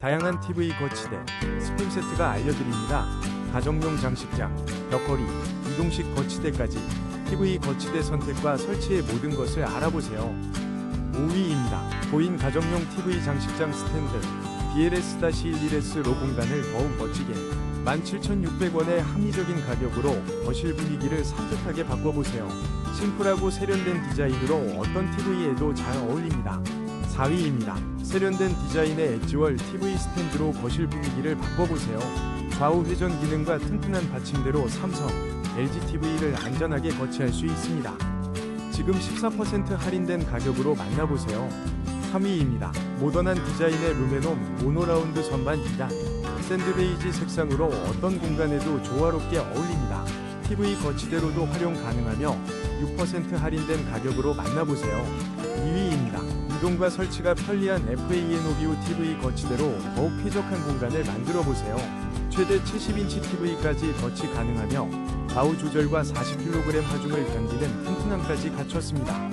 다양한 TV 거치대, 스팀 세트가 알려드립니다. 가정용 장식장, 벽걸이, 이동식 거치대까지 TV 거치대 선택과 설치의 모든 것을 알아보세요. 5위입니다. 보인 가정용 TV 장식장 스탠드 BLS-11S 로 공간을 더욱 멋지게 17,600원의 합리적인 가격으로 거실 분위기를 산뜻하게 바꿔보세요. 심플하고 세련된 디자인으로 어떤 TV에도 잘 어울립니다. 4위입니다. 세련된 디자인의 엣지월 TV 스탠드로 거실 분위기를 바꿔보세요. 좌우 회전 기능과 튼튼한 받침대로 삼성, LG TV를 안전하게 거치할 수 있습니다. 지금 14% 할인된 가격으로 만나보세요. 3위입니다. 모던한 디자인의 루메논 모노라운드 선반 2단 샌드베이지 색상으로 어떤 공간에도 조화롭게 어울립니다. TV 거치대로도 활용 가능하며 6% 할인된 가격으로 만나보세요. 2위입니다. 이동과 설치가 편리한 FAN 오비오 TV 거치대로 더욱 쾌적한 공간을 만들어 보세요. 최대 70인치 TV까지 거치 가능하며 좌우 조절과 40kg 하중을 견디는 튼튼함까지 갖췄습니다.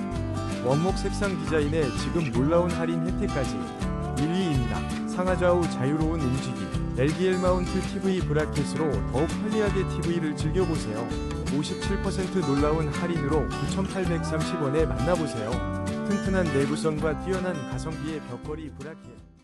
원목 색상 디자인에 지금 놀라운 할인 혜택까지 1위입니다. 상하좌우 자유로운 움직임 LDL 마운트 TV 브라켓으로 더욱 편리하게 TV를 즐겨보세요. 57% 놀라운 할인으로 9,830원에 만나보세요. 튼튼한 내구성과 뛰어난 가성비의 벽걸이 브라켓